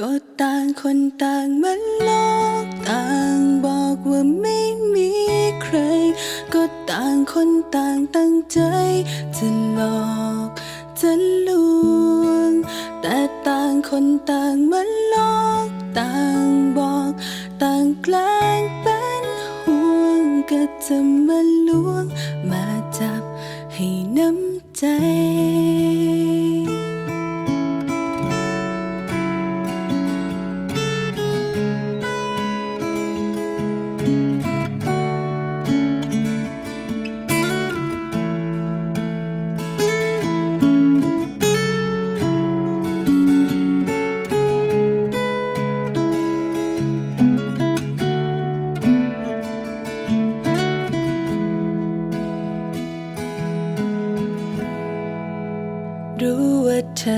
ก็ต่างคนต่างมันโลกต่างบอกว่าไม่มีใคร ก็ต่างคนต่างตั้งใจ จะหลอกจะลวง แต่ต่างคนต่างมันลอกต่างบอก ต่างแกล้งเป็นห่วงก็จะมาลวง มาจับให้น้ำใจ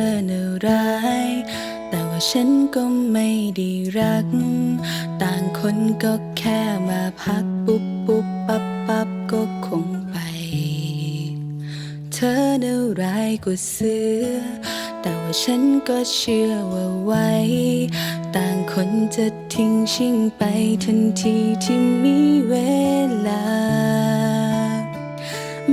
อน่าร้าย แต่ว่าฉันก็ไม่ได้รัก ต่างคนก็แค่มาพักปุ๊บปุ๊บปั๊บปั๊บก็คงไป เธอน่าร้ายกว่าเสือ แต่ว่าฉันก็เชื่อว่าไว้ ต่างคนจะทิ้งชิงไปทันทีที่มีเวลา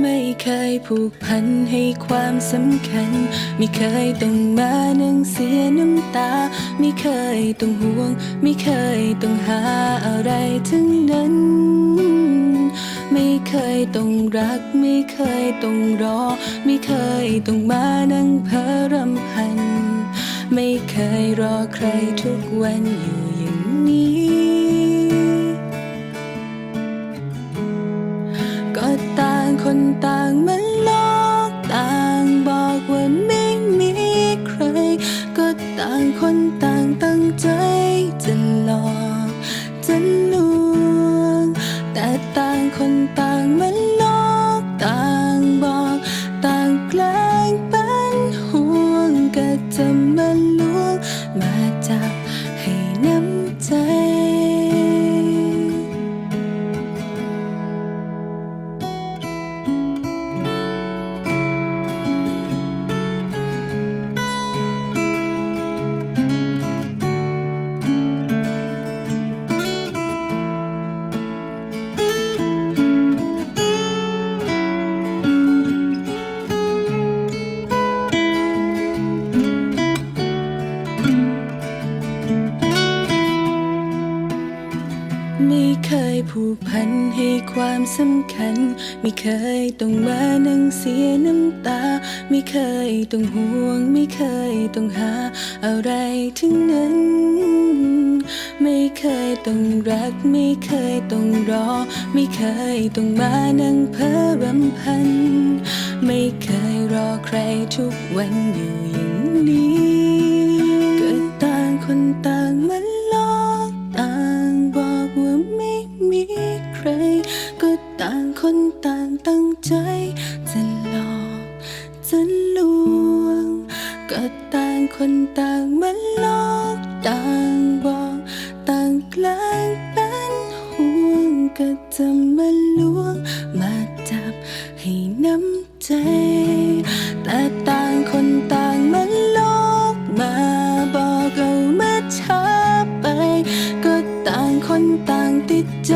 ไม่เคยผูกพันให้ความสำคัญ ไม่เคยต้องมานั่งเสียน้ำตา ไม่เคยต้องห่วง ไม่เคยต้องหาอะไรทั้งนั้น ไม่เคยต้องรัก ไม่เคยต้องรอ ไม่เคยต้องมานั่งเพ้อรำพัน ไม่เคยรอใครทุกวันอยู่อย่างนี้ ต่างมันลอกต่างบอกว่าไม่มีใคร ก็ต่างคนต่างตั้งใจจะหลอกจะลวงแต่ต่างคนต่างมัน ไม่เคยผูกพันให้ความสำคัญ ไม่เคยต้องมานั่งเสียน้ำตา ไม่เคยต้องห่วง ไม่เคยต้องหาอะไรทั้งนั้น ไม่เคยต้องรัก ไม่เคยต้องรอ ไม่เคยต้องมานั่งเพ้อรำพัน ไม่เคยรอใครทุกวันอยู่อย่างนี้างคนต่างตั้งใจ จะหลอกจะลวง ก็ต่างคนต่างมันหลอกต่างบอกต่างกล้งเป็นห่วงก็จะมาลวง มาจับให้น้ำใจ แต่ต่างคนต่างมันหลอกมาบอกเอามาช้าไป ก็ต่างคนต่างติดใจ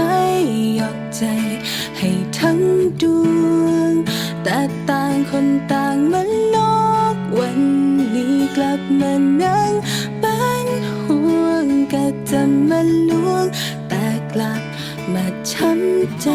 หยอกใจ ทั้งดวง แต่ต่างคนต่างมันลอกวันนี้กลับมานั่งเป็นห่วงก็จะมาลวง แต่กลับมาช้ำใจ